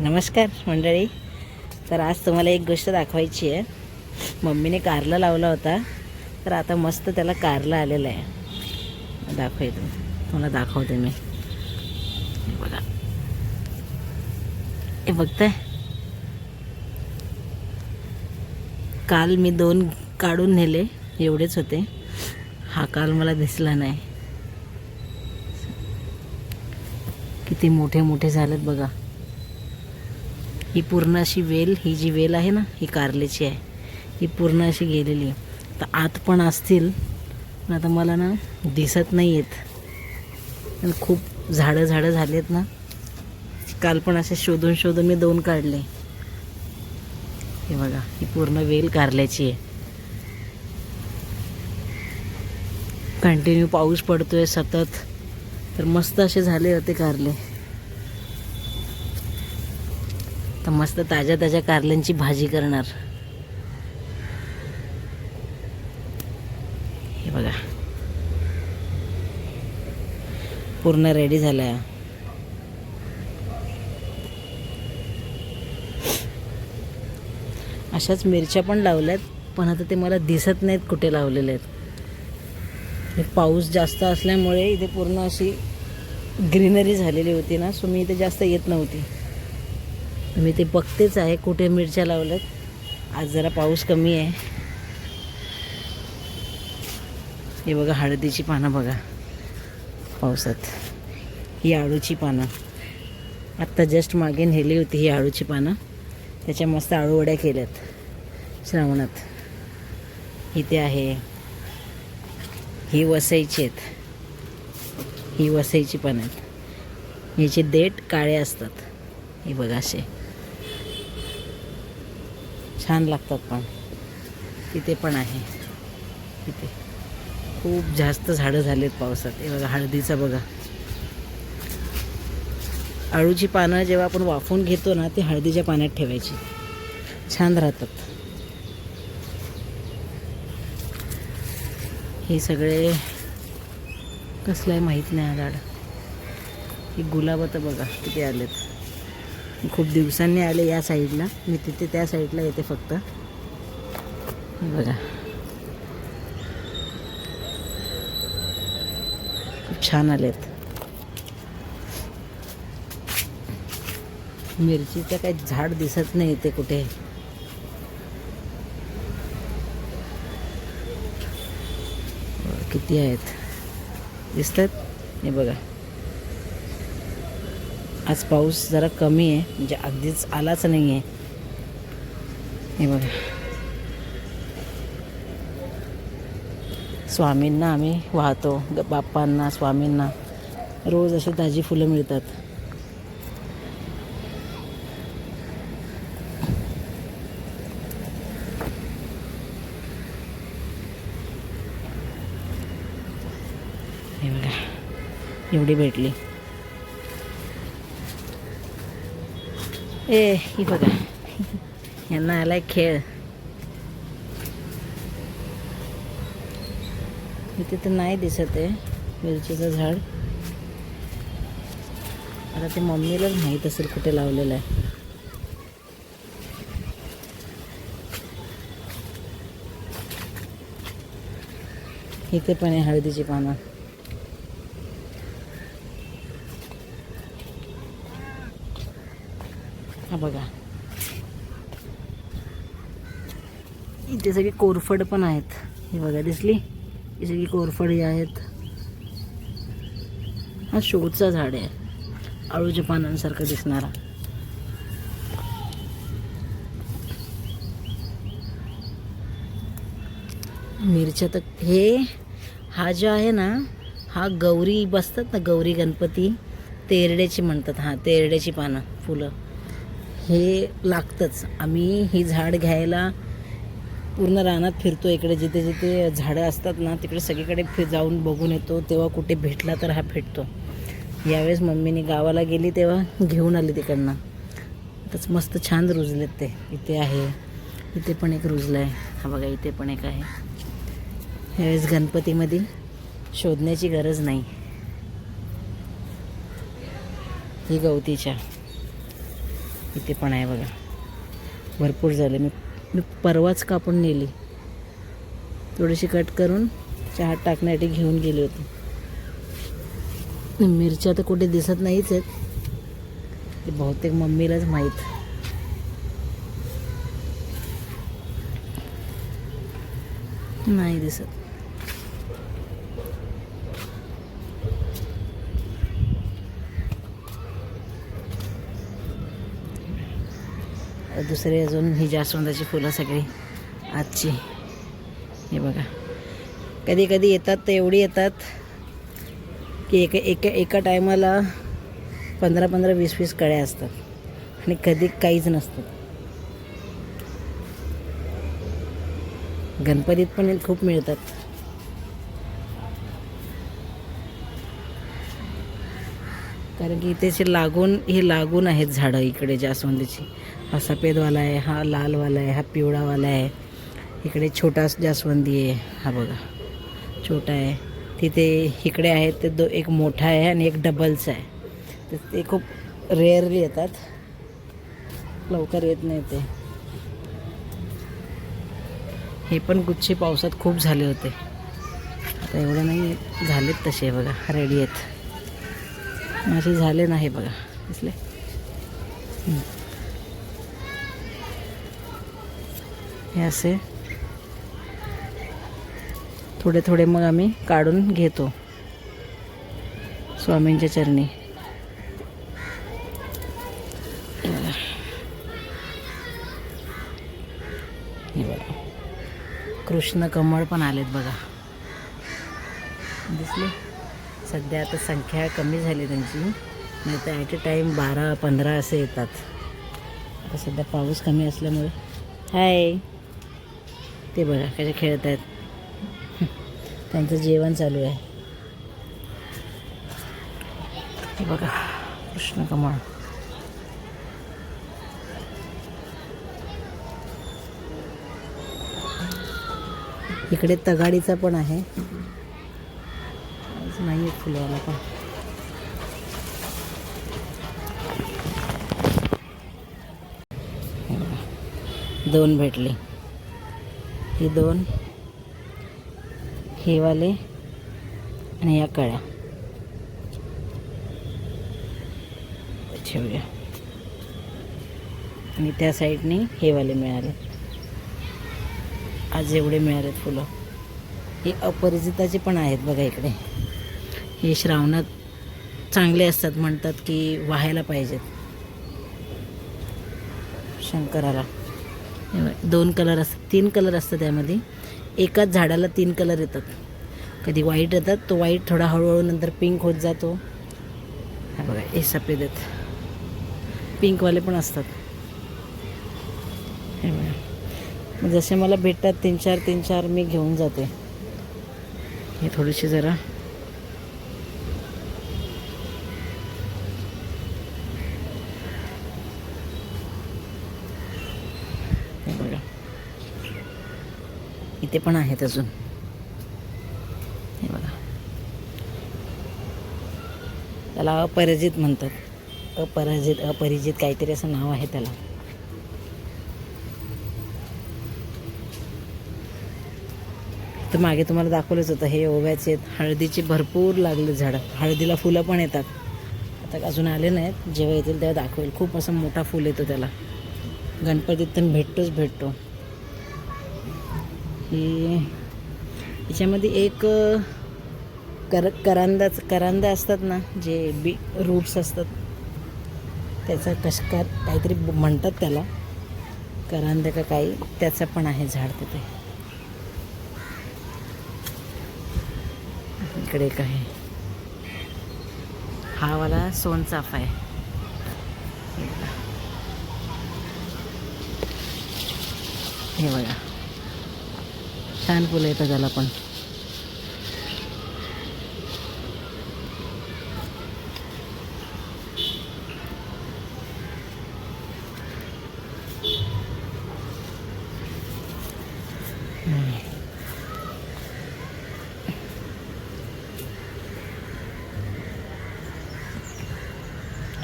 नमस्कार मंडळी. तर आज तुम्हाला एक गोष्ट दाखवायची आहे. मम्मीने कारला लावला होता. तर आता मस्त त्याला कारला आलेला आहे. दाखवतो तुम्हाला दाखवते मी. बघा. हे बघताय? काल मी दोन काढून नेले. एवढेच होते. हा काल मला दिसला नाही. किती मोठे मोठे झालेत बघा. ही पूर्ण अशी वेल ही जी वेल आहे ना ही कारल्याची आहे. ही पूर्ण अशी गेलेली आहे. तर आत पण असतील पण आता मला ना दिसत नाही आहेत पण खूप झाडं झाडं झाली आहेत ना. काल पण असे शोधून शोधून मी दोन काढले. हे बघा ही पूर्ण वेल कारल्याची आहे. कंटिन्यू पाऊस पडतोय सतत. तर मस्त असे झाले होते कारले. तर मस्त ताज्या ताज्या कारल्यांची भाजी करणार. हे बघा. पूर्ण रेडी झालाय. अशाच मिरच्या पण लावल्यात पण आता ते मला दिसत नाहीत कुठे लावलेले आहेत. पाऊस जास्त असल्यामुळे इथे पूर्ण अशी ग्रीनरी झालेली होती ना सो मी इथे जास्त येत नव्हती. मी ते बघतेच आहे कुठे मिरच्या लावल्यात. आज जरा पाऊस कमी आहे. हे बघा हळदीची पानं बघा. पावसात. ही आळूची पानं. आत्ता जस्ट मागे नेली होती ही आळूची पानं. त्याच्या मस्त आळूवड्या केल्यात. श्रावणात. इथे आहे. ही वसईची आहेत. ही वसईची पण आहेत. याचे देठ काळे असतात. हे बघा असे. छान लागतात पण. तिथे पण आहे. तिथे. खूप जास्त झाडं झालेत पावसात. हे बघा हळदीचं बघा. आळूची पानं जेव्हा आपण वाफवून घेतो ना ती हळदीच्या पाण्यात ठेवायची. छान राहतात. हे सगळे कसलं आहे माहीत नाही हा झाड. हे गुलाब तर बघा किती आलेत. खूप दिवसांनी आले या साईडला. मी तिथे त्या साईडला येते फक्त. बघा. खूप छान आलेत. मिरचीचं काही झाड दिसत नाही इथे कुठे. किती आहेत? दिसतात? हे बघा. आज पाऊस जरा कमी आहे म्हणजे अगदीच आलाच नाही आहे हे बघा. स्वामींना आम्ही वाहतो ग- बाप्पांना स्वामींना. रोज अशी ताजी फुलं मिळतात. हे बघा. एवढी भेटली. ए ही बघा यांना आलाय खेळ इथे तर नाही दिसत आहे मिरचीचं झाड आता ते मम्मीलाच माहीत असेल कुठे लावलेलं आहे इथे पण आहे हळदीची पानं हा बघा. इथे सगळी कोरफड पण आहेत. हे बघा दिसली? ही सगळी कोरफडी आहेत. हा शोचा झाड आहे. आळूच्या पानांसारखं दिसणारा. मिरच्या तर हे हा जो आहे ना हा गौरी बसतात ना गौरी गणपती? तेरड्याची म्हणतात हां तेरड्याची पानं फुलं. हे लागतंच. आम्ही ही झाड घ्यायला पूर्ण रानात फिरतो इकडे. जिथे जिथे झाडं असतात ना तिकडे सगळीकडे फिर जाऊन बघून येतो. तेव्हा कुठे भेटला तर हा भेटतो. यावेळेस मम्मीने गावाला गेली तेव्हा घेऊन आली तिकडनं. तच मस्त छान रुजलेत ते. इथे आहे. इथे पण एक रुजलं आहे. हा बघा इथे पण एक आहे. यावेळेस गणपतीमध्ये शोधण्याची गरज नाही. ही गवतीच्या. इथे पण आहे बघा. भरपूर झाले. मी मी परवाच कापून नेली. थोडीशी कट करून चहा टाकण्यासाठी घेऊन गेली होती. मिरच्या तर कुठे दिसत नाहीच आहेत. ते बहुतेक मम्मीलाच माहीत. नाही दिसत. दुसरी अजून ही जास्वंदाची फुलं सगळी आजची. हे बघा. कधी कधी येतात तर एवढी येतात की एका एका एका टायमाला पंधरा पंधरा वीस वीस कळ्या असतात आणि कधी काहीच नसतात. गणपतीत पण खूप मिळतात. कारण की इथे लागून हे लागून आहेत झाडं इकडे जास्वंदीची. हा सफेदवाला आहे हा लालवाला आहे हा पिवळावाला आहे. इकडे छोटा जास्वंदी आहे हा बघा. छोटा आहे. तिथे इकडे आहेत ते दो एक मोठा आहे आणि एक डबलचा आहे. तर ते खूप रेअरली येतात. लवकर येत नाही ते. हे पण गुच्छे पावसात खूप झाले होते. आता एवढे नाही झालेत तसे बघा रेडी आहेत. असे झाले नाही बघा दिसले? हे असे. थोडे थोडे मग आम्ही काढून घेतो. स्वामींच्या चरणी. हे बघा. कृष्ण कमळ पण आलेत बघा. दिसले? सध्या आता संख्या कमी झाली त्यांची. नाही तर ॲट अ टाईम बारा पंधरा असे येतात. आता सध्या पाऊस कमी असल्यामुळे. हाय ते बघा कसे खेळत आहेत त्यांचं जेवण चालू आहे. हे बघा कृष्ण कमळ. इकडे तगाडीचा पण आहे. नाही आहे फुलवाला पण. दोन भेटले. हे दोन हे वाले आणि या कळ्या. ठेवूया. आणि त्या साईडने हे वाले मिळाले. आज एवढे मिळालेत फुलं. हे अपरिचिताचे पण आहेत बघा इकडे. हे श्रावणात चांगले असतात म्हणतात की व्हायला पाहिजेत. शंकराला. दोन कलर असतात तीन कलर असतात त्यामध्ये. एकाच झाडाला तीन कलर येतात. कधी वाईट येतात तो वाईट थोडा हळूहळू नंतर पिंक होत जातो. हा बघा हे सफेद आहेत. पिंकवाले पण असतात. हे बघा. जसे मला भेटतात तीन चार तीन चार मी घेऊन जाते. हे थोडीशी जरा ते पण आहेत अजून. हे बघा. त्याला अपराजित म्हणतात. अपराजित अपरिजित काहीतरी असं नाव आहे त्याला. तर मागे तुम्हाला दाखवलंच होतं हे ओव्याचे आहेत. हळदीचे भरपूर लागले झाडं. हळदीला फुलं पण येतात. आता अजून आले नाहीत. जेव्हा येतील तेव्हा दाखवेल. खूप असं मोठा फुल येतो त्याला. गणपतीत तर भेटतोच भेटतो. हे याच्यामध्ये एक कर करांदाच करांदा असतात ना जे बी रूट्स असतात त्याचा कशकार काहीतरी म्हणतात त्याला. करांदा का काही त्याचं पण आहे झाड तिथे. इकडे एक आहे. हा वाला सोनचाफा आहे. हे बघा. छान फुलं येतं त्याला पण.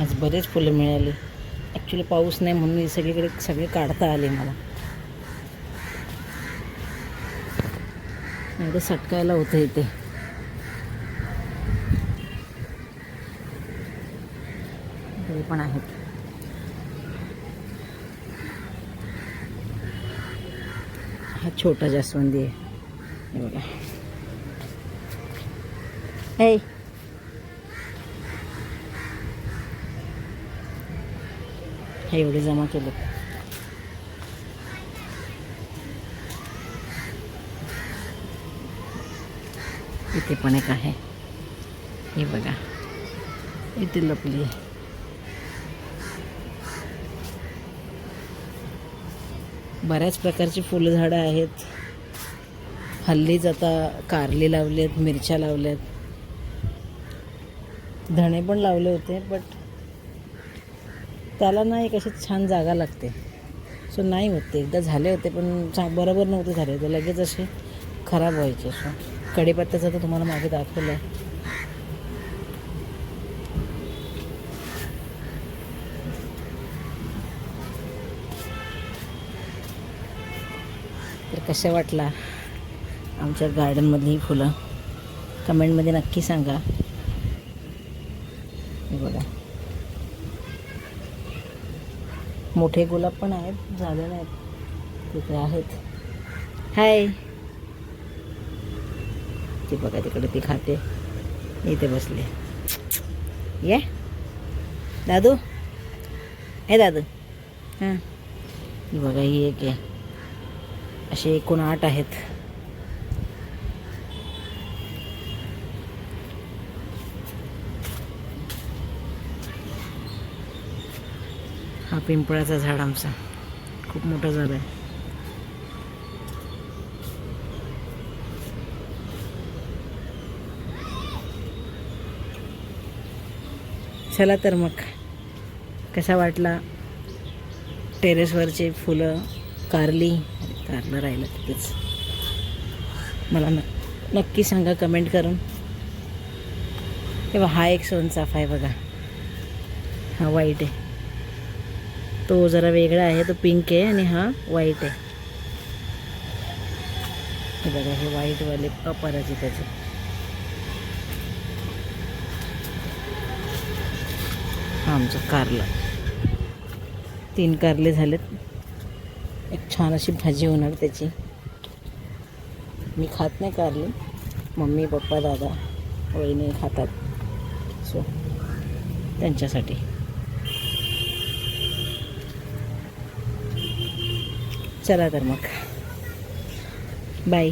आज बरेच फुलं मिळाली. ॲक्च्युली पाऊस नाही म्हणून हे सगळीकडे सगळे काढता आले मला. नाही तर सटकायला होतं इथे. ते पण आहेत. हा छोटा जास्वंदी आहे. हे बघा. हे. हे एवढे जमा केले. इथे पण एक आहे. हे बघा. इथे लपली आहे. बऱ्याच प्रकारची फुलझाडं आहेत. हल्लीच आता कारली लावलेत मिरच्या लावल्यात. धणे पण लावले होते बट त्याला ना एक अशी छान जागा लागते. सो नाही होते एकदा झाले होते पण बरोबर नव्हते झाले होते. लगेच असे खराब व्हायचे. सो कढीपत्त्याचं तर तुम्हाला मागे दाखवलं आहे तर कशा वाटला आमच्या गार्डनमधली ही फुलं? कमेंटमध्ये नक्की सांगा. बघा. मोठे गुलाब पण आहेत झाले नाहीत तिथे आहेत? हाय ती बघा तिकडे ती खाते. इथे बसली. ये. दादू. हे दादू. हां. ही बघा ही एक आहे. असे एकूण आठ आहेत. हा पिंपळाचा झाड आमचा. खूप मोठा झाला आहे. चला तर मग. कसा वाटला? टेरेसवरचे फुलं कारली कारलं राहिलं तिथेच. मला न नक्की सांगा कमेंट करून. तेव्हा हा एक सोनचाफा आहे बघा. हा वाईट आहे. तो जरा वेगळा आहे तो पिंक आहे आणि हा वाईट आहे. बघा हे वाईटवाले अपराजिताचे. हा आमचं कारला. तीन कारले झालेत. एक छान अशी भाजी होणार त्याची. मी खात नाही कारले. मम्मी पप्पा दादा वहिनी खातात. सो त्यांच्यासाठी. चला तर मग. बाय